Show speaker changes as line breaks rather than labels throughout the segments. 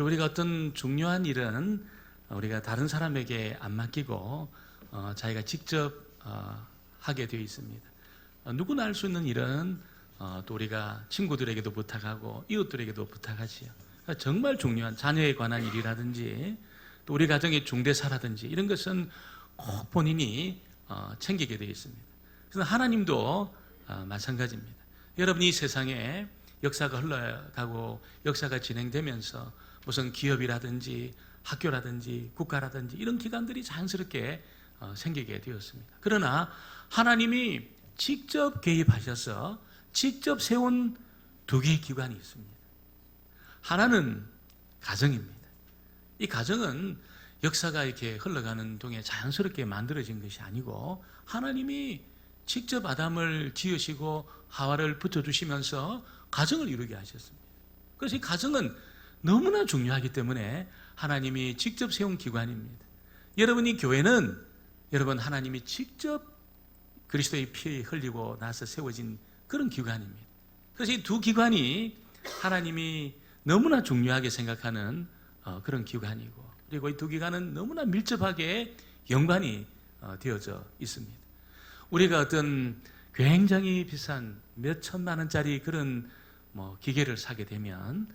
우리가 어떤 중요한 일은 우리가 다른 사람에게 안 맡기고 어, 자기가 직접 어, 하게 되어 있습니다. 어, 누구나 할 수 있는 일은 어, 또 우리가 친구들에게도 부탁하고 이웃들에게도 부탁하지요. 그러니까 정말 중요한 자녀에 관한 일이라든지 또 우리 가정의 중대사라든지 이런 것은 꼭 본인이 어, 챙기게 되어 있습니다. 그래서 하나님도 어, 마찬가지입니다. 여러분이 이 세상에 역사가 흘러가고 역사가 진행되면서 무슨 기업이라든지 학교라든지 국가라든지 이런 기관들이 자연스럽게 어, 생기게 되었습니다. 그러나 하나님이 직접 개입하셔서 직접 세운 두 개의 기관이 있습니다. 하나는 가정입니다. 이 가정은 역사가 이렇게 흘러가는 동에 자연스럽게 만들어진 것이 아니고 하나님이 직접 아담을 지으시고 하와를 붙여주시면서 가정을 이루게 하셨습니다. 그래서 이 가정은 너무나 중요하기 때문에 하나님이 직접 세운 기관입니다. 여러분이 교회는 여러분 하나님이 직접 그리스도의 피 흘리고 나서 세워진 그런 기관입니다. 그래서 이 두 기관이 하나님이 너무나 중요하게 생각하는 어, 그런 기관이고 그리고 이 두 기관은 너무나 밀접하게 연관이 어, 되어져 있습니다. 우리가 어떤 굉장히 비싼 몇 천만 원짜리 그런 뭐 기계를 사게 되면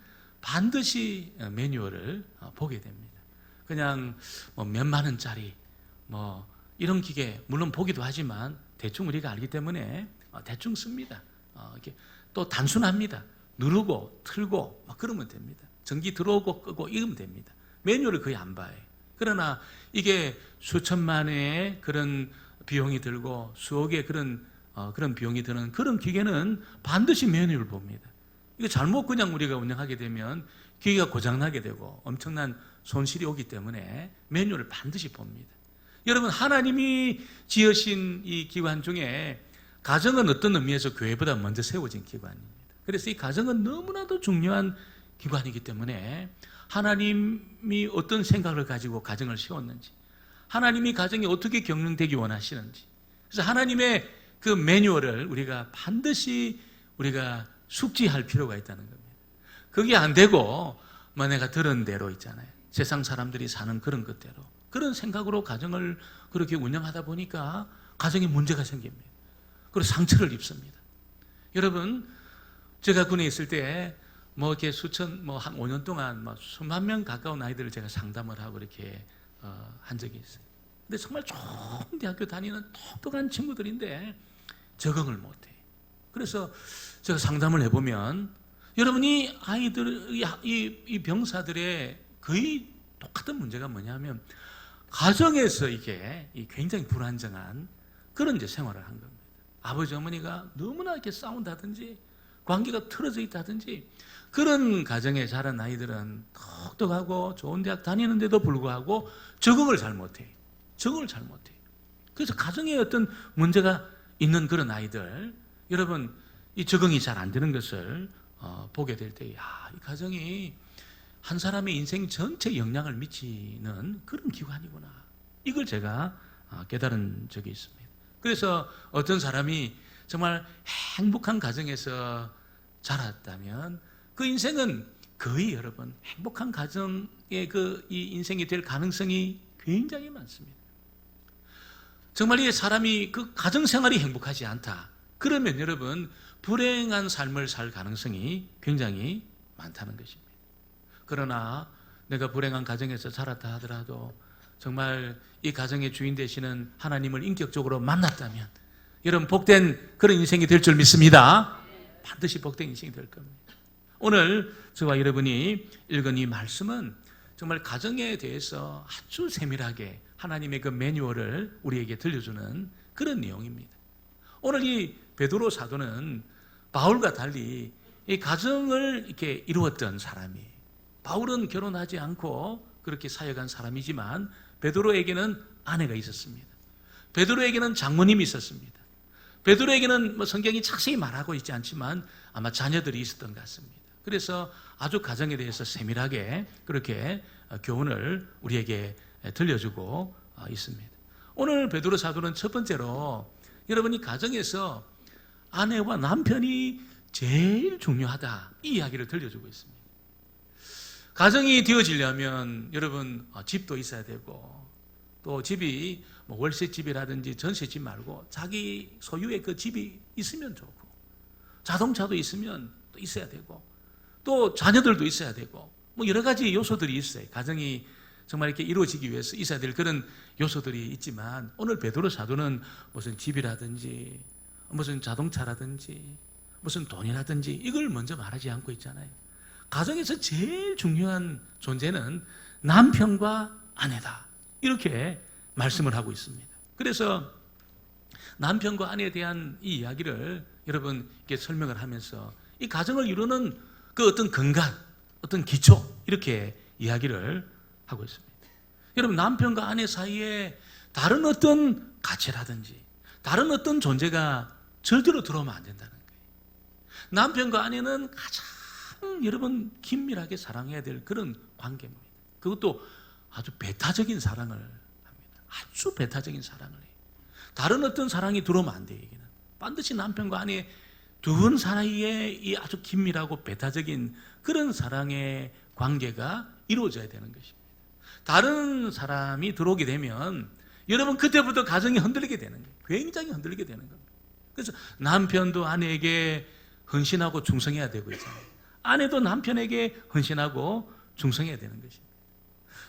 반드시 매뉴얼을 어, 보게 됩니다. 그냥 뭐 몇만 원짜리 뭐 이런 기계 물론 보기도 하지만 대충 우리가 알기 때문에 어, 대충 씁니다. 어, 이렇게 또 단순합니다. 누르고 틀고 막 그러면 됩니다. 전기 들어오고 끄고 이러면 됩니다. 매뉴얼을 거의 안 봐요. 그러나 이게 수천만의 그런 비용이 들고 수억의 그런 어, 그런 비용이 드는 그런 기계는 반드시 매뉴얼을 봅니다. 이거 잘못 그냥 우리가 운영하게 되면 기계가 고장나게 되고 엄청난 손실이 오기 때문에 매뉴얼을 반드시 봅니다. 여러분 하나님이 지으신 이 기관 중에 가정은 어떤 의미에서 교회보다 먼저 세워진 기관입니다. 그래서 이 가정은 너무나도 중요한 기관이기 때문에 하나님이 어떤 생각을 가지고 가정을 세웠는지 하나님이 가정이 어떻게 경영되기 원하시는지 그래서 하나님의 그 매뉴얼을 우리가 반드시 우리가 숙지할 필요가 있다는 겁니다. 그게 안 되고 뭐 내가 들은 대로 있잖아요. 세상 사람들이 사는 그런 것대로 그런 생각으로 가정을 그렇게 운영하다 보니까 가정에 문제가 생깁니다. 그리고 상처를 입습니다. 여러분 제가 군에 있을 때 뭐 이렇게 수천 뭐 한 5년 동안 뭐 수만 명 가까운 아이들을 제가 상담을 하고 이렇게 어, 한 적이 있어요. 근데 정말 좋은 대학교 다니는 똑똑한 친구들인데 적응을 못해. 그래서 제가 상담을 해보면 여러분이 아이들 이, 이, 이 병사들의 거의 똑같은 문제가 뭐냐면 가정에서 이게 이 굉장히 불안정한 그런 이제 생활을 한 겁니다. 아버지 어머니가 너무나 이렇게 싸운다든지 관계가 틀어져 있다든지 그런 가정에 자란 아이들은 똑똑하고 좋은 대학 다니는데도 불구하고 적응을 잘 못해. 적응을 잘 못해. 그래서 가정에 어떤 문제가 있는 그런 아이들, 여러분 이 적응이 잘 안 되는 것을 어, 보게 될 때, 야, 이 가정이 한 사람의 인생 전체에 영향을 미치는 그런 기관이구나. 이걸 제가 어, 깨달은 적이 있습니다. 그래서 어떤 사람이 정말 행복한 가정에서 자랐다면 그 인생은 거의 여러분 행복한 가정의 그 이 인생이 될 가능성이 굉장히 많습니다. 정말 이 사람이 그 가정 생활이 행복하지 않다. 그러면 여러분 불행한 삶을 살 가능성이 굉장히 많다는 것입니다. 그러나 내가 불행한 가정에서 자랐다 하더라도 정말 이 가정의 주인 되시는 하나님을 인격적으로 만났다면 여러분 복된 그런 인생이 될 줄 믿습니다. 반드시 복된 인생이 될 겁니다. 오늘 저와 여러분이 읽은 이 말씀은 정말 가정에 대해서 아주 세밀하게 하나님의 그 매뉴얼을 우리에게 들려주는 그런 내용입니다. 오늘 이 베드로 사도는 바울과 달리 이 가정을 이렇게 이루었던 사람이 바울은 결혼하지 않고 그렇게 사역한 사람이지만 베드로에게는 아내가 있었습니다. 베드로에게는 장모님이 있었습니다. 베드로에게는 뭐 성경이 자세히 말하고 있지 않지만 아마 자녀들이 있었던 것 같습니다. 그래서 아주 가정에 대해서 세밀하게 그렇게 어, 교훈을 우리에게 들려주고 어, 있습니다. 오늘 베드로 사도는 첫 번째로 여러분이 가정에서 아내와 남편이 제일 중요하다 이 이야기를 들려주고 있습니다. 가정이 되어지려면 여러분 어, 집도 있어야 되고 또 집이 뭐 월세 집이라든지 전세 집 말고 자기 소유의 그 집이 있으면 좋고 자동차도 있으면 또 있어야 되고 또 자녀들도 있어야 되고 뭐 여러 가지 요소들이 있어요. 가정이 정말 이렇게 이루어지기 위해서 있어야 될 그런 요소들이 있지만 오늘 베드로 사도는 무슨 집이라든지 무슨 자동차라든지 무슨 돈이라든지 이걸 먼저 말하지 않고 있잖아요. 가정에서 제일 중요한 존재는 남편과 아내다. 이렇게 말씀을 하고 있습니다. 그래서 남편과 아내에 대한 이 이야기를 여러분 이렇게 설명을 하면서 이 가정을 이루는 그 어떤 근간, 어떤 기초 이렇게 이야기를 하고 있습니다. 여러분 남편과 아내 사이에 다른 어떤 가치라든지 다른 어떤 존재가 절대로 들어오면 안 된다는 거예요. 남편과 아내는 가장 여러분 긴밀하게 사랑해야 될 그런 관계입니다. 그것도 아주 배타적인 사랑을 합니다. 아주 배타적인 사랑을 해요. 다른 어떤 사랑이 들어오면 안 돼요. 여기는 반드시 남편과 아내 두분 사이에 이 아주 긴밀하고 배타적인 그런 사랑의 관계가 이루어져야 되는 것입니다. 다른 사람이 들어오게 되면 여러분 그때부터 가정이 흔들리게 되는 거예요. 굉장히 흔들리게 되는 겁니다. 그래서 남편도 아내에게 헌신하고 충성해야 되고 있잖아요. 아내도 남편에게 헌신하고 충성해야 되는 것입니다.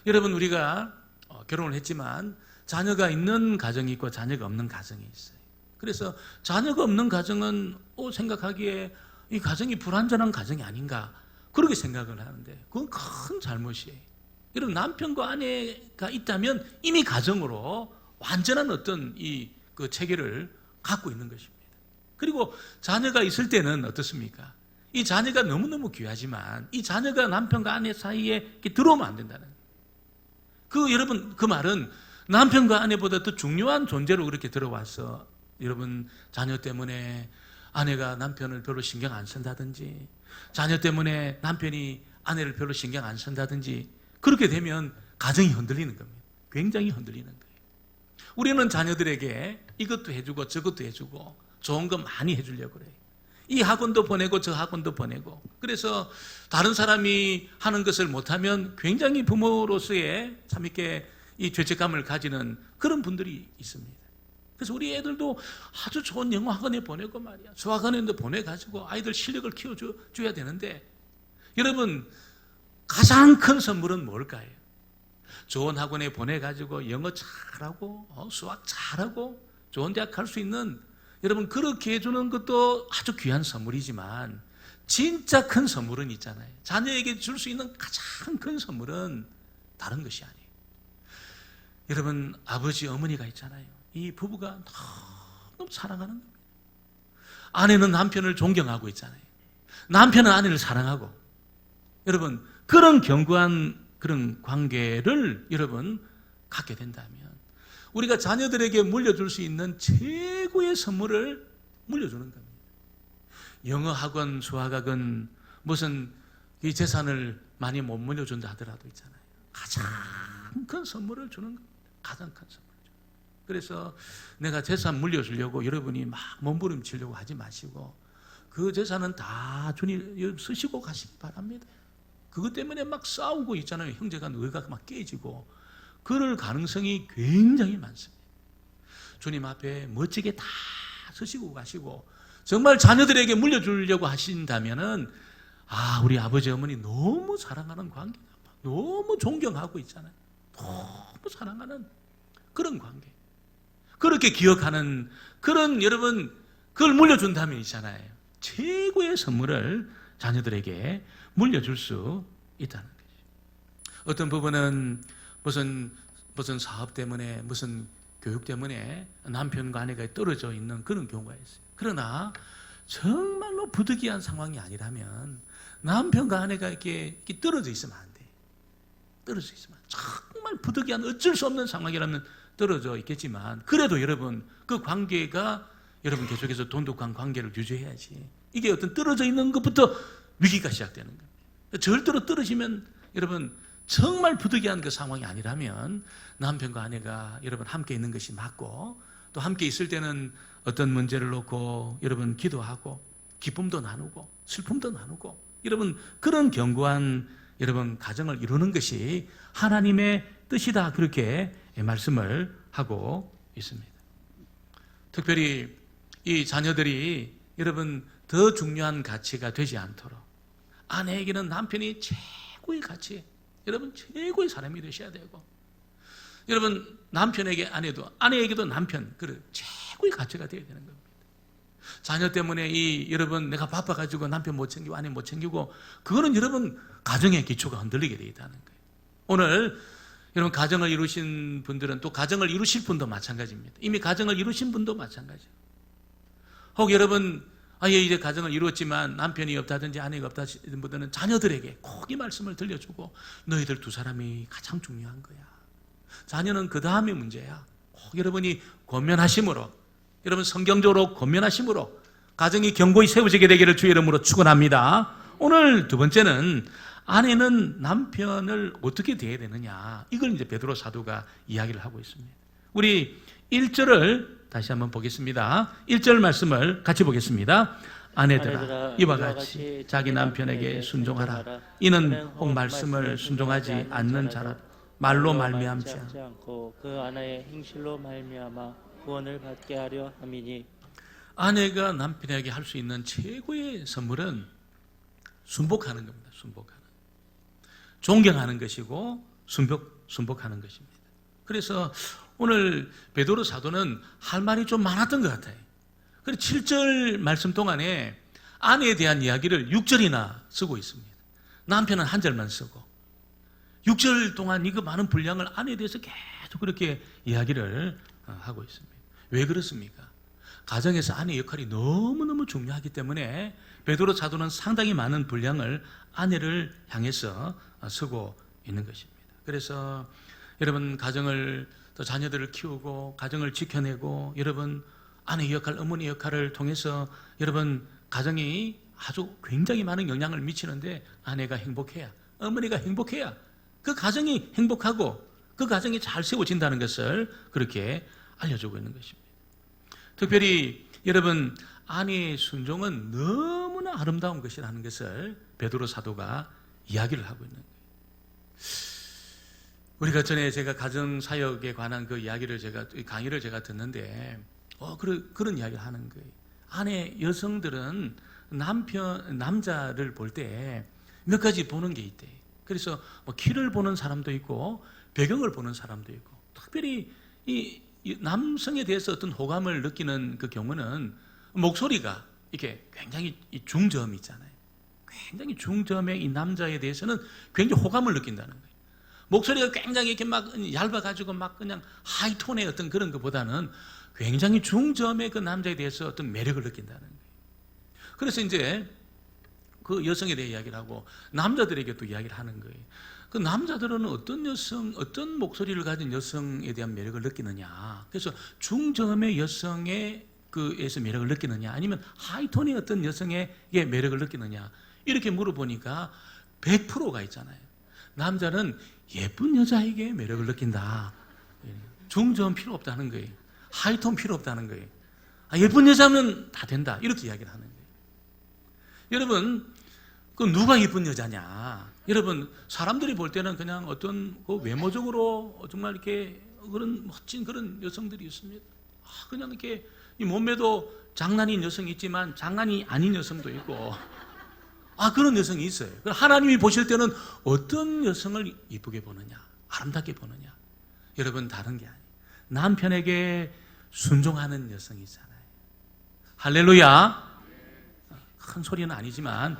여러분 우리가 어, 결혼을 했지만 자녀가 있는 가정이 있고 자녀가 없는 가정이 있어요. 그래서 자녀가 없는 가정은 어, 생각하기에 이 가정이 불완전한 가정이 아닌가 그렇게 생각을 하는데 그건 큰 잘못이에요. 여러분 남편과 아내가 있다면 이미 가정으로 완전한 어떤 이 그 체계를 갖고 있는 것입니다. 그리고 자녀가 있을 때는 어떻습니까? 이 자녀가 너무너무 귀하지만 이 자녀가 남편과 아내 사이에 들어오면 안 된다는. 그 여러분 그 말은 남편과 아내보다 더 중요한 존재로 그렇게 들어와서 여러분 자녀 때문에 아내가 남편을 별로 신경 안 쓴다든지 자녀 때문에 남편이 아내를 별로 신경 안 쓴다든지 그렇게 되면 가정이 흔들리는 겁니다. 굉장히 흔들리는 거예요. 우리는 자녀들에게 이것도 해주고 저것도 해주고 좋은 거 많이 해주려고 그래요. 이 학원도 보내고 저 학원도 보내고 그래서 다른 사람이 하는 것을 못하면 굉장히 부모로서의 참 이렇게 이 죄책감을 가지는 그런 분들이 있습니다. 그래서 우리 애들도 아주 좋은 영어 학원에 보내고 말이야. 수학원에도 보내가지고 아이들 실력을 키워줘야 되는데 여러분 가장 큰 선물은 뭘까요? 좋은 학원에 보내가지고 영어 잘하고 어, 수학 잘하고 좋은 대학 갈 수 있는 여러분 그렇게 해주는 것도 아주 귀한 선물이지만 진짜 큰 선물은 있잖아요. 자녀에게 줄 수 있는 가장 큰 선물은 다른 것이 아니에요. 여러분 아버지 어머니가 있잖아요. 이 부부가 너무 사랑하는 겁니다. 아내는 남편을 존경하고 있잖아요. 남편은 아내를 사랑하고 여러분 그런 견고한 그런 관계를 여러분 갖게 된다면 우리가 자녀들에게 물려줄 수 있는 최고의 선물을 물려주는 겁니다. 영어 학원, 수학 학원 무슨 이 재산을 많이 못 물려준다 하더라도 있잖아요. 가장 큰 선물을 주는 겁니다. 가장 큰 선물. 그래서 내가 재산 물려주려고 여러분이 막 몸부림치려고 하지 마시고 그 재산은 다 주님 쓰시고 가시기 바랍니다. 그것 때문에 막 싸우고 있잖아요. 형제가 너가 막 깨지고 그럴 가능성이 굉장히 많습니다. 주님 앞에 멋지게 다 쓰시고 가시고 정말 자녀들에게 물려주려고 하신다면은 아 우리 아버지 어머니 너무 사랑하는 관계다. 너무 존경하고 있잖아요. 너무 사랑하는 그런 관계. 그렇게 기억하는 그런 여러분 그걸 물려준다면 있잖아요. 최고의 선물을 자녀들에게 물려줄 수 있다는 거죠. 어떤 부분은 무슨 무슨 사업 때문에 무슨 교육 때문에 남편과 아내가 떨어져 있는 그런 경우가 있어요. 그러나 정말로 부득이한 상황이 아니라면 남편과 아내가 이렇게, 이렇게 떨어져 있으면 안 돼. 떨어져 있으면 정말 부득이한 어쩔 수 없는 상황이라면 떨어져 있겠지만 그래도 여러분 그 관계가 여러분 계속해서 돈독한 관계를 유지해야지. 이게 어떤 떨어져 있는 것부터 위기가 시작되는 겁니다. 절대로 떨어지면 여러분 정말 부득이한 그 상황이 아니라면 남편과 아내가 여러분 함께 있는 것이 맞고 또 함께 있을 때는 어떤 문제를 놓고 여러분 기도하고 기쁨도 나누고 슬픔도 나누고 여러분 그런 견고한 여러분 가정을 이루는 것이 하나님의 뜻이다 그렇게 말씀을 하고 있습니다. 특별히 이 자녀들이 여러분 더 중요한 가치가 되지 않도록 아내에게는 남편이 최고의 가치, 여러분 최고의 사람이 되셔야 되고 여러분 남편에게 아내도 아내에게도 남편 그 최고의 가치가 되어야 되는 겁니다. 자녀 때문에 이 여러분 내가 바빠 가지고 남편 못 챙기고 아내 못 챙기고 그거는 여러분 가정의 기초가 흔들리게 되어 있다는 거예요. 오늘 여러분 가정을 이루신 분들은 또 가정을 이루실 분도 마찬가지입니다. 이미 가정을 이루신 분도 마찬가지예요. 혹 여러분 아예 이제 가정을 이루었지만 남편이 없다든지 아내가 분들은 자녀들에게 꼭 이 말씀을 들려주고 너희들 두 사람이 가장 중요한 거야. 자녀는 그 다음에 문제야. 꼭 여러분이 권면하심으로 여러분 성경적으로 권면하심으로 가정이 견고히 세워지게 되기를 주의 이름으로 축원합니다. 오늘 두 번째는 아내는 남편을 어떻게 대해야 되느냐. 이걸 이제 베드로 사도가 이야기를 하고 있습니다. 우리 1절을 다시 한번 보겠습니다. 1절 말씀을 같이 보겠습니다. 아내들아 이와 같이 자기 남편에게 순종하라. 이는 혹 말씀을 순종하지 않는 자라 말로 말미암지 않
않고 그 아내의 행실로 말미암아 구원을 받게 하려 함이니
아내가 남편에게 할 수 있는 최고의 선물은 순복하는 겁니다. 순복하는. 존경하는 것이고 순복 순복하는 것입니다. 그래서 오늘 베드로 사도는 할 말이 좀 많았던 것 같아요. 그래서 7절 말씀 동안에 아내에 대한 이야기를 6절이나 쓰고 있습니다. 남편은 한 절만 쓰고 6절 동안 이거 많은 분량을 아내에 대해서 계속 그렇게 이야기를 어, 하고 있습니다. 왜 그렇습니까? 가정에서 아내 역할이 너무너무 중요하기 때문에 베드로 사도는 상당히 많은 분량을 아내를 향해서 어, 쓰고 있는 것입니다. 그래서 여러분 가정을 또 자녀들을 키우고 가정을 지켜내고 여러분 아내 역할, 어머니 역할을 통해서 여러분 가정이 아주 굉장히 많은 영향을 미치는데 아내가 행복해야 어머니가 행복해야 그 가정이 행복하고 그 가정이 잘 세워진다는 것을 그렇게 알려주고 있는 것입니다. 특별히 여러분 아내의 순종은 너무나 아름다운 것이라는 것을 베드로 사도가 이야기를 하고 있는 거예요. 우리가 전에 제가 가정 사역에 관한 그 이야기를 제가 강의를 제가 듣는데 어 그런 그런 이야기를 하는 거예요. 아내 여성들은 남편 남자를 볼 때 몇 가지 보는 게 있대. 그래서 뭐 키를 보는 사람도 있고 배경을 보는 사람도 있고 특별히 이, 이 남성에 대해서 어떤 호감을 느끼는 그 경우는 목소리가 이게 굉장히 이 중저음이 있잖아요. 굉장히 중저음의 이 남자에 대해서는 굉장히 호감을 느낀다는 거예요. 목소리가 굉장히 이렇게 막 얇아가지고 막 그냥 하이톤의 어떤 그런 것보다는 굉장히 중저음의 그 남자에 대해서 어떤 매력을 느낀다는 거예요. 그래서 이제 그 여성에 대해 이야기를 하고 남자들에게 또 이야기를 하는 거예요. 그 남자들은 어떤 여성, 어떤 목소리를 가진 여성에 대한 매력을 느끼느냐. 그래서 중저음의 여성의 그에서 매력을 느끼느냐, 아니면 하이톤의 어떤 여성에게 매력을 느끼느냐. 이렇게 물어보니까 100%가 있잖아요. 남자는 예쁜 여자에게 매력을 느낀다. 중저음 필요 없다는 거예요. 하이톤 필요 없다는 거예요. 아, 예쁜 여자면 다 된다. 이렇게 이야기를 하는 거예요. 여러분, 그 누가 예쁜 여자냐? 여러분, 사람들이 볼 때는 그냥 어떤 그 외모적으로 정말 이렇게 그런 멋진 그런 여성들이 있습니다. 아, 그냥 이렇게 이 몸매도 장난인 여성이 있지만 장난이 아닌 여성도 있고. 아, 그런 여성이 있어요. 그럼 하나님이 보실 때는 어떤 여성을 이쁘게 보느냐? 아름답게 보느냐? 여러분, 다른 게 아니에요. 남편에게 순종하는 여성이 있잖아요. 할렐루야. 큰 소리는 아니지만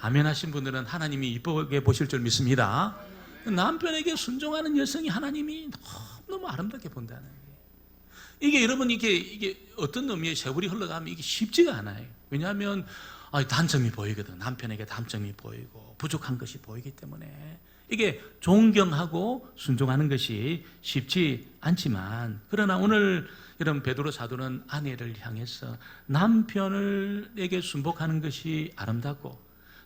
아멘 하신 분들은 하나님이 이쁘게 보실 줄 믿습니다. 남편에게 순종하는 여성이 하나님이 너무 아름답게 본다는 거예요. 이게 여러분 이게 이게 어떤 의미의 세월이 흘러가면 이게 쉽지가 않아요. 왜냐하면 아, 단점이 보이거든. 남편에게 단점이 보이고 부족한 것이 보이기 때문에 이게 존경하고 순종하는 것이 쉽지 않지만 그러나 오늘 이런 베드로 사도는 아내를 향해서 남편에게 순복하는 것이 아름답고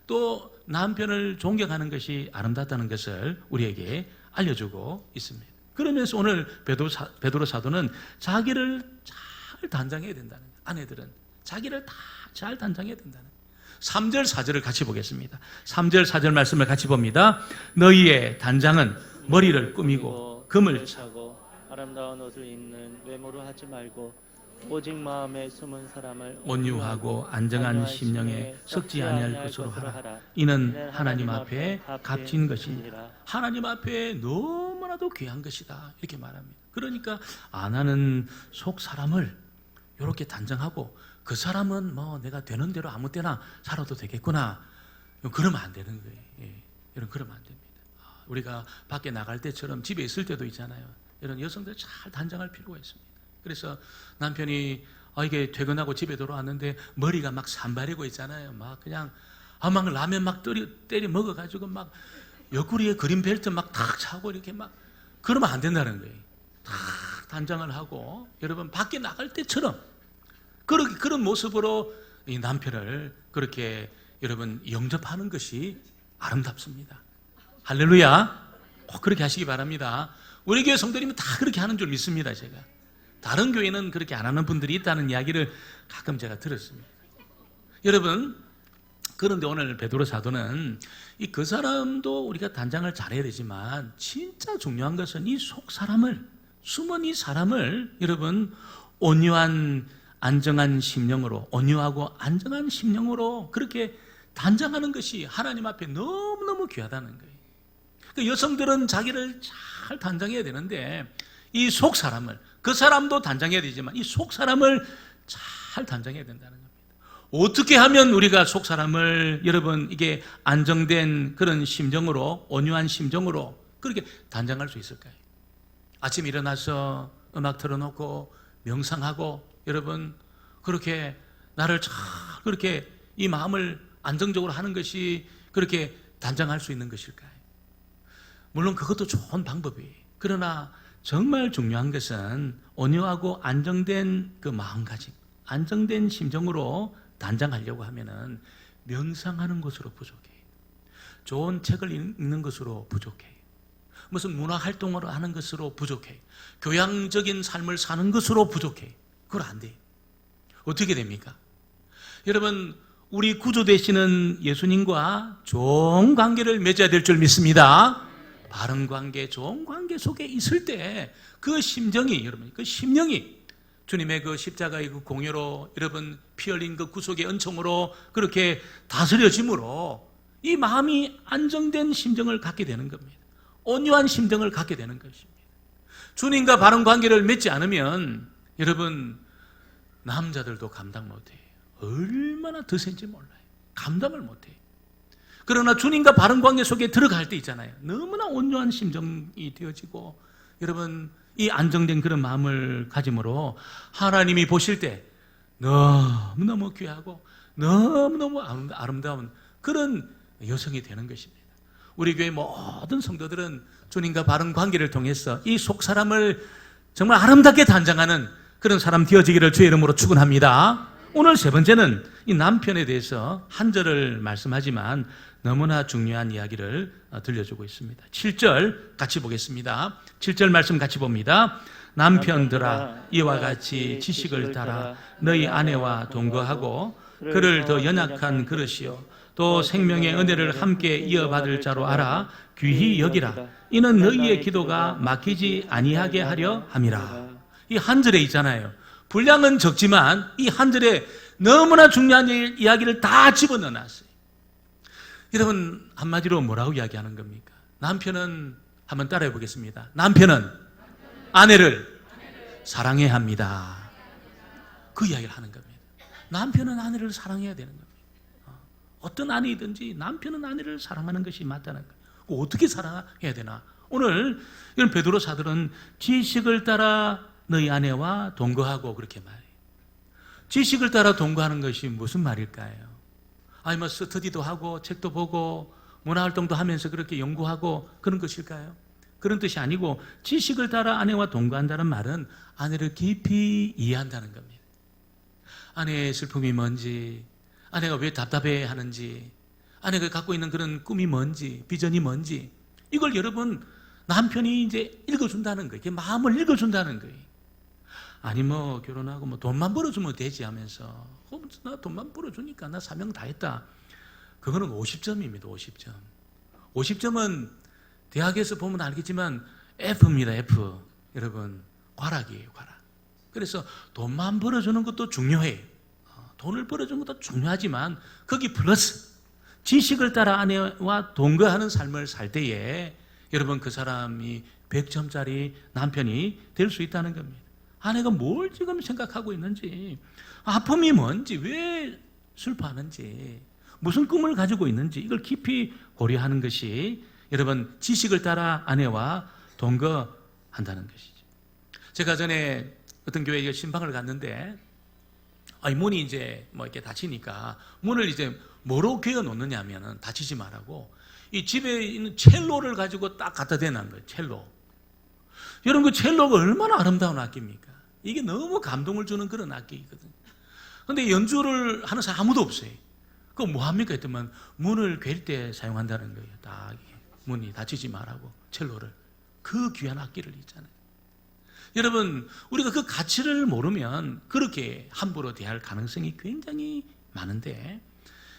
또 남편을 존경하는 것이 아름답다는 것을 우리에게 알려주고 있습니다. 그러면서 오늘 베드로, 사, 베드로 사도는 자기를 잘 단장해야 된다는 거예요. 아내들은 자기를 다 잘 단장해야 된다는 거예요. 3절 4절을 같이 보겠습니다. 3절 4절 말씀을 같이 봅니다. 너희의 단장은 머리를 꾸미고 금을
차고 아름다운 옷을 입는 외모로 하지 말고 오직 마음에 숨은 사람을
온유하고 안정한 심령에 썩지 아니할 것으로 하라. 이는 하나님 앞에 값진 것이니라. 하나님 앞에 너무나도 귀한 것이다. 이렇게 말합니다. 그러니까 안 하는 속 사람을 이렇게 단정하고 그 사람은 뭐 내가 되는 대로 아무 때나 살아도 되겠구나. 그러면 안 되는 거예요. 예. 여러분 그러면 안 됩니다. 아, 우리가 밖에 나갈 때처럼 집에 있을 때도 있잖아요. 이런 여성들 잘 단정할 필요가 있습니다. 그래서 남편이 아, 이게 퇴근하고 집에 돌아왔는데 머리가 막 산발이고 있잖아요. 막 그냥 아, 막 라면 막 때리, 때리 먹어가지고 막 옆구리에 그린 벨트 막 탁 차고 이렇게 막 그러면 안 된다는 거예요. 탁 단장을 하고 여러분 밖에 나갈 때처럼 그렇게 그런 모습으로 이 남편을 그렇게 여러분 영접하는 것이 아름답습니다. 할렐루야. 꼭 그렇게 하시기 바랍니다. 우리 교회 성도님은 다 그렇게 하는 줄 믿습니다, 제가. 다른 교회는 그렇게 안 하는 분들이 있다는 이야기를 가끔 제가 들었습니다. 여러분, 그런데 오늘 베드로 사도는 이 그 사람도 우리가 단장을 잘해야 되지만 진짜 중요한 것은 이 속 사람을 숨은 이 사람을 여러분 온유한 안정한 심령으로 온유하고 안정한 심령으로 그렇게 단장하는 것이 하나님 앞에 너무너무 귀하다는 거예요. 그 여성들은 자기를 잘 단장해야 되는데 이 속 사람을 그 사람도 단장해야 되지만 이 속 사람을 잘 단장해야 된다는 겁니다. 어떻게 하면 우리가 속 사람을 여러분 이게 안정된 그런 심정으로 온유한 심정으로 그렇게 단장할 수 있을까요? 아침 일어나서 음악 틀어놓고 명상하고 여러분 그렇게 나를 잘 그렇게 이 마음을 안정적으로 하는 것이 그렇게 단장할 수 있는 것일까요? 물론 그것도 좋은 방법이에요. 그러나 정말 중요한 것은 온유하고 안정된 그 마음가짐, 안정된 심정으로 단장하려고 하면은 명상하는 것으로 부족해요. 좋은 책을 읽는 것으로 부족해요. 무슨 문화 활동을 하는 것으로 부족해요. 교양적인 삶을 사는 것으로 부족해요. 그걸 안 돼요. 어떻게 됩니까? 여러분, 우리 구조 되시는 예수님과 좋은 관계를 맺어야 될 줄 믿습니다. 바른 관계, 좋은 관계 속에 있을 때 그 심정이 여러분, 그 심령이 주님의 그 십자가의 그 공여로 여러분 피 흘린 그 구속의 은총으로 그렇게 다스려짐으로 이 마음이 안정된 심정을 갖게 되는 겁니다. 온유한 심정을 갖게 되는 것입니다. 주님과 바른 관계를 맺지 않으면 여러분 남자들도 감당 못해요. 얼마나 드센지 몰라요. 감당을 못해요. 그러나 주님과 바른 관계 속에 들어갈 때 있잖아요. 너무나 온유한 심정이 되어지고 여러분 이 안정된 그런 마음을 가짐으로 하나님이 보실 때 너무너무 귀하고 너무너무 아름다운 그런 여성이 되는 것입니다. 우리 교회 모든 성도들은 주님과 바른 관계를 통해서 이 속 사람을 정말 아름답게 단장하는 그런 사람 되어지기를 주의 이름으로 축원합니다. 오늘 세 번째는 이 남편에 대해서 한 절을 말씀하지만 너무나 중요한 이야기를 어, 들려주고 있습니다. 7절 같이 보겠습니다. 7절 말씀 같이 봅니다. 남편들아 이와 같이 지식을 따라 너희 아내와 동거하고 그를 더 연약한 그릇이요 또 생명의 은혜를 함께 이어받을 자로 알아 귀히 여기라 이는 너희의 기도가 막히지 아니하게 하려 함이라 이 한 절에 있잖아요 분량은 적지만 이 한 절에 너무나 중요한 이야기를 다 집어넣어 놨어요 여러분 한마디로 뭐라고 이야기하는 겁니까? 남편은 한번 따라해 보겠습니다 남편은 아내를 사랑해야 합니다 그 이야기를 하는 겁니다 남편은 아내를 사랑해야 되는 겁니다 어떤 아내이든지 남편은 아내를 사랑하는 것이 맞다는 거예요. 어떻게 사랑해야 되나? 오늘 이런 베드로 사들은 지식을 따라 너희 아내와 동거하고 그렇게 말해요. 지식을 따라 동거하는 것이 무슨 말일까요? 아니 뭐 스터디도 하고 책도 보고 문화활동도 하면서 그렇게 연구하고 그런 것일까요? 그런 뜻이 아니고 지식을 따라 아내와 동거한다는 말은 아내를 깊이 이해한다는 겁니다. 아내의 슬픔이 뭔지 아내가 왜 답답해 하는지, 아내가 갖고 있는 그런 꿈이 뭔지, 비전이 뭔지, 이걸 여러분 남편이 이제 읽어준다는 거예요. 마음을 읽어준다는 거예요. 아니 뭐 결혼하고 뭐 돈만 벌어주면 되지 하면서 어, 나 돈만 벌어주니까 나 사명 다 했다. 그거는 50점입니다. 50점. 50점은 대학에서 보면 알겠지만 F입니다. F. 여러분 과락이에요. 과락. 그래서 돈만 벌어주는 것도 중요해요. 어, 돈을 벌어주는 것도 중요하지만 거기 플러스 지식을 따라 아내와 동거하는 삶을 살 때에 여러분 그 사람이 100점짜리 남편이 될 수 있다는 겁니다. 아내가 뭘 지금 생각하고 있는지, 아픔이 뭔지, 왜 슬퍼하는지, 무슨 꿈을 가지고 있는지 이걸 깊이 고려하는 것이 여러분 지식을 따라 아내와 동거한다는 것이죠. 제가 전에 어떤 교회에 신방을 갔는데 아니 문이 이제 뭐 이렇게 닫히니까 문을 이제 뭐로 그어 놓느냐면은 닫히지 말라고 이 집에 있는 첼로를 가지고 딱 갖다 대는 거예요. 첼로. 여러분 그 첼로가 얼마나 아름다운 악기입니까? 이게 너무 감동을 주는 그런 악기거든요. 근데 연주를 하는 사람 아무도 없어요. 그거 뭐 합니까? 했더만 문을 괸때 사용한다는 거예요. 딱 문이 닫히지 말라고 첼로를 그 귀한 악기를 있잖아요. 여러분 우리가 그 가치를 모르면 그렇게 함부로 대할 가능성이 굉장히 많은데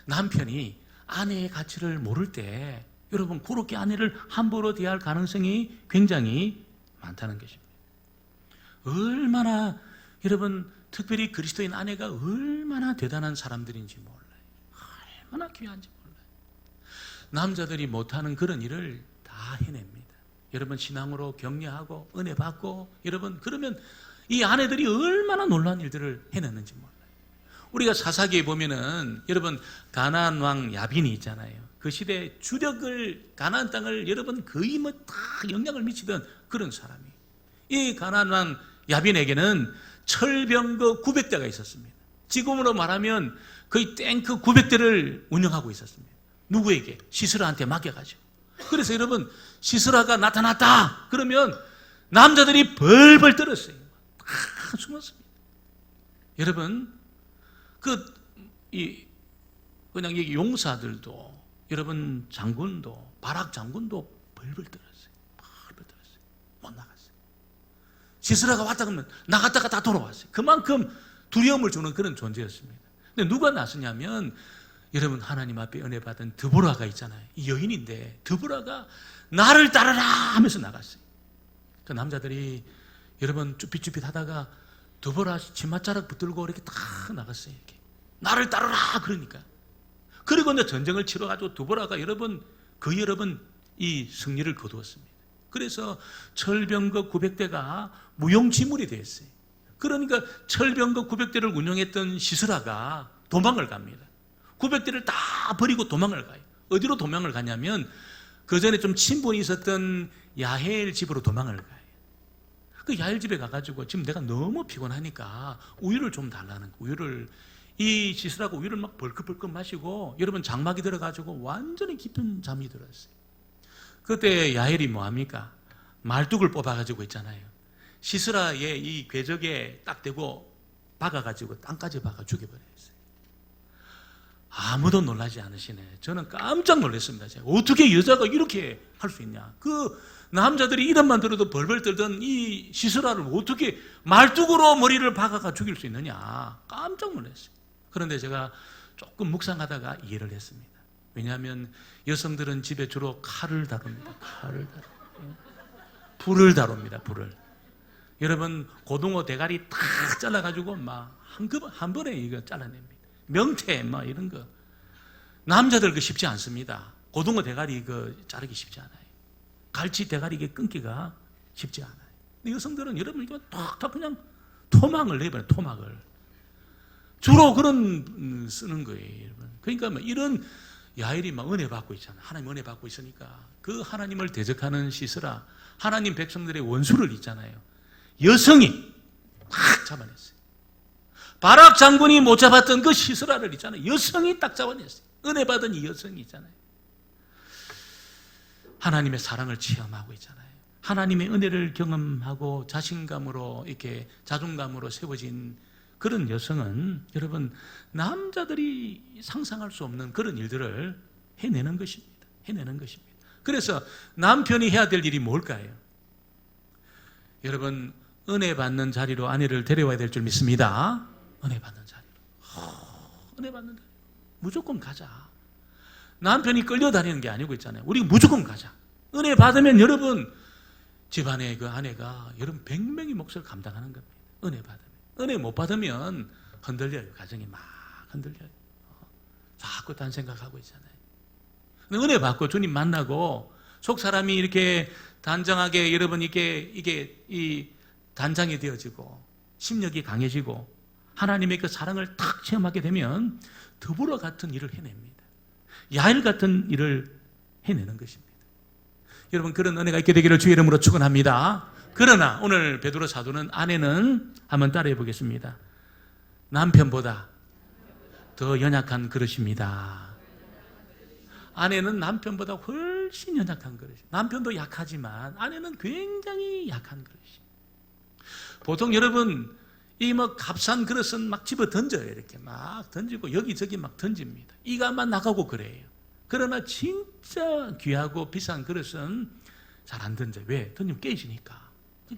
남편이 아내의 가치를 모를 때 여러분 그렇게 아내를 함부로 대할 가능성이 굉장히 많다는 것입니다. 얼마나 여러분 특별히 그리스도인 아내가 얼마나 대단한 사람들인지 몰라요. 얼마나 귀한지 몰라요. 남자들이 못하는 그런 일을 다 해냅니다. 여러분 신앙으로 격려하고 은혜 받고 여러분 그러면 이 아내들이 얼마나 놀라운 일들을 해냈는지 몰라요. 우리가 사사기에 보면은 여러분 가나안 왕 야빈이 있잖아요. 그 시대 주력을 가나안 땅을 여러분 거의 뭐 다 영향을 미치던 그런 사람이 이왕 야빈에게는 철병거 900대가 있었습니다. 지금으로 말하면 거의 탱크 900대를 운영하고 있었습니다. 누구에게? 시스라한테 맡겨가지고. 그래서 여러분 시스라가 나타났다. 그러면 남자들이 벌벌 떨었어요. 다 숨었습니다. 여러분 그 이 그냥 이 용사들도 여러분 장군도 바락 장군도 벌벌 떨었어요. 못 나갔어요. 시스라가 왔다 그러면 나갔다가 다 돌아왔어요. 그만큼 두려움을 주는 그런 존재였습니다. 근데 누가 나서냐면 여러분 하나님 앞에 은혜 받은 드보라가 있잖아요. 이 여인인데 드보라가 나를 따르라 하면서 나갔어요. 그 남자들이 여러분 쭈삣쭈삣 하다가 드보라 치맛자락 붙들고 이렇게 딱 나갔어요. 이렇게. 나를 따르라 그러니까. 그리고 이제 전쟁을 치러가지고 드보라가 여러분 그 여러분 이 승리를 거두었습니다. 그래서 철병거 900대가 무용지물이 됐어요. 그러니까 철병거 900대를 운영했던 시스라가 도망을 갑니다. 900대를 다 버리고 도망을 가요. 어디로 도망을 가냐면 그 전에 좀 친분이 있었던 야헬 집으로 도망을 가요. 그 야헬 집에 가가지고 지금 내가 너무 피곤하니까 우유를 좀 달라는 거. 우유를 이 시스라고 우유를 막 벌컥벌컥 마시고 여러분 장막이 들어가지고 완전히 깊은 잠이 들었어요. 그때 야헬이 뭐 합니까? 말뚝을 뽑아가지고 있잖아요. 시스라의 이 궤적에 딱 대고 박아가지고 땅까지 박아 죽여버렸어요. 아무도 놀라지 않으시네. 저는 깜짝 놀랐습니다. 제가 어떻게 여자가 이렇게 할 수 있냐? 그 남자들이 이름만 들어도 벌벌 떨던 이 시스라를 어떻게 말뚝으로 머리를 박아가 죽일 수 있느냐? 깜짝 놀랐어요. 그런데 제가 조금 묵상하다가 이해를 했습니다. 왜냐하면 여성들은 집에 주로 칼을 다룹니다. 칼을 다루. 불을 다룹니다. 불을. 여러분 고등어 대가리 탁 잘라가지고 막한 번에 이거 잘라냅니다. 명태 막 이런 거 남자들 그 쉽지 않습니다. 고등어 대가리 그 자르기 쉽지 않아요. 갈치 대가리 끊기가 쉽지 않아요. 근데 여성들은 여러분 이거 탁탁 그냥 토막을 내버려 토막을 주로 그런 음, 쓰는 거예요, 여러분. 그러니까 뭐 이런 야일이 막 은혜 받고 있잖아. 하나님 은혜 받고 있으니까 그 하나님을 대적하는 시스라 하나님 백성들의 원수를 있잖아요. 여성이 확 잡아냈어요. 바락 장군이 못 잡았던 그 시스라를 있잖아요. 여성이 딱 잡아냈어요. 은혜 받은 이 여성이 있잖아요. 하나님의 사랑을 체험하고 있잖아요. 하나님의 은혜를 경험하고 자신감으로 이렇게 자존감으로 세워진 그런 여성은 여러분 남자들이 상상할 수 없는 그런 일들을 해내는 것입니다. 해내는 것입니다. 그래서 남편이 해야 될 일이 뭘까요? 여러분 은혜 받는 자리로 아내를 데려와야 될 줄 믿습니다. 은혜 받는 자리로. 어, 은혜 받는 자리. 무조건 가자. 남편이 끌려다니는 게 아니고 있잖아요. 우리 무조건 가자. 은혜 받으면 여러분 집안의 그 아내가 여러분 100명이 몫을 감당하는 겁니다. 은혜 받으면. 은혜 못 받으면 흔들려요. 가정이 막 흔들려요. 어, 자꾸 딴 생각하고 있잖아요. 은혜 받고 주님 만나고 속 사람이 이렇게 단정하게 여러분 이게 이게 이 단장이 되어지고 심력이 강해지고 하나님의 그 사랑을 탁 체험하게 되면 더불어 같은 일을 해냅니다. 야일 같은 일을 해내는 것입니다. 여러분 그런 은혜가 있게 되기를 주의 이름으로 축원합니다. 그러나 오늘 베드로 사도는 아내는 한번 따라해 보겠습니다. 남편보다 더 연약한 그릇입니다. 아내는 남편보다 훨씬 연약한 그릇이. 남편도 약하지만 아내는 굉장히 약한 그릇이. 보통 여러분 이 뭐 값싼 그릇은 막 집어 던져요 이렇게 막 던지고 여기저기 막 던집니다. 이가만 나가고 그래요. 그러나 진짜 귀하고 비싼 그릇은 잘 안 던져. 왜? 던지면 깨지니까.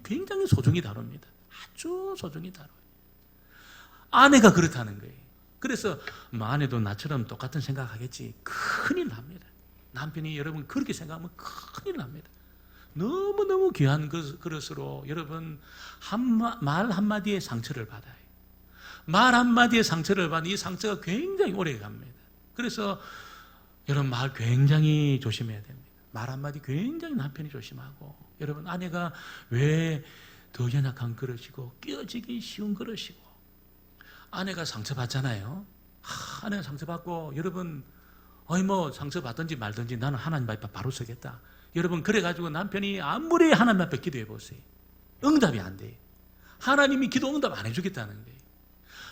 굉장히 소중히 다룹니다. 아주 소중히 다뤄요. 아내가 그렇다는 거예요. 그래서 뭐 아내도 나처럼 똑같은 생각하겠지. 큰일 납니다. 남편이 여러분 그렇게 생각하면 큰일 납니다. 너무너무 귀한 그- 그릇으로 여러분 한마, 말 한마디에 상처를 받아요. 말 한마디에 상처를 받는 이 상처가 굉장히 오래 갑니다. 그래서 여러분 말 굉장히 조심해야 됩니다. 말 한마디 굉장히 남편이 조심하고 여러분 아내가 왜 더 연약한 그릇이고 끼어지기 쉬운 그릇이고 아내가 상처받잖아요. 하, 아내가 상처받고 여러분 어이 뭐 상처받든지 말든지 나는 하나님 앞에 바로 서겠다. 여러분 그래가지고 남편이 아무리 하나님 앞에 기도해 보세요. 응답이 안 돼요. 하나님이 기도 응답 안 해주겠다는 거예요.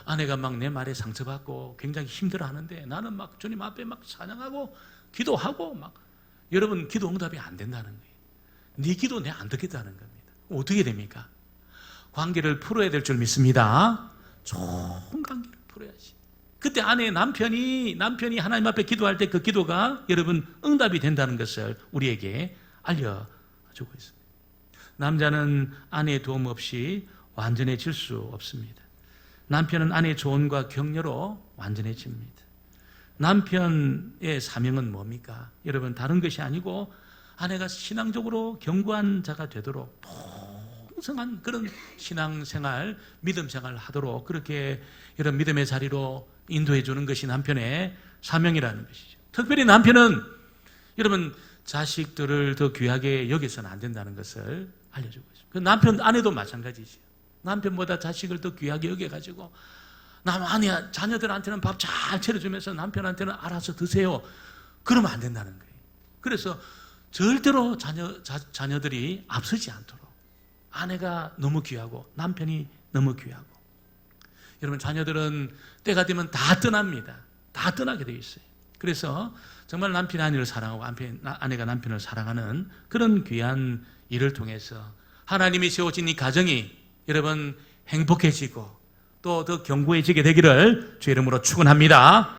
아내가 막 내 말에 상처받고 굉장히 힘들어 하는데 나는 막 주님 앞에 막 찬양하고 기도하고 막 여러분 기도 응답이 안 된다는 거예요. 네 기도 내 안 듣겠다는 겁니다. 어떻게 됩니까? 관계를 풀어야 될 줄 믿습니다. 좋은 관계를 풀어야지. 그때 아내 남편이 남편이 하나님 앞에 기도할 때 그 기도가 여러분 응답이 된다는 것을 우리에게 알려주고 있습니다. 남자는 아내의 도움 없이 완전해질 수 없습니다. 남편은 아내의 조언과 격려로 완전해집니다. 남편의 사명은 뭡니까? 여러분 다른 것이 아니고 아내가 신앙적으로 견고한 자가 되도록 풍성한 그런 신앙생활, 믿음생활을 하도록 그렇게 이런 믿음의 자리로 인도해 주는 것이 남편의 사명이라는 것이죠. 특별히 남편은 여러분 자식들을 더 귀하게 여기서는 안 된다는 것을 알려주고 있습니다. 그 남편 아내도 마찬가지죠. 남편보다 자식을 더 귀하게 여겨가지고 남 아내 자녀들한테는 밥 잘 차려주면서 남편한테는 알아서 드세요. 그러면 안 된다는 거예요. 그래서 절대로 자녀 자, 자녀들이 앞서지 않도록 아내가 너무 귀하고 남편이 너무 귀하고 여러분 자녀들은 때가 되면 다 떠납니다. 다 떠나게 돼 있어요. 그래서 정말 남편이 아내를 사랑하고 남편, 아내가 남편을 사랑하는 그런 귀한 일을 통해서 하나님이 세워진 이 가정이 여러분 행복해지고 또 더 견고해지게 되기를 주의 이름으로 축원합니다.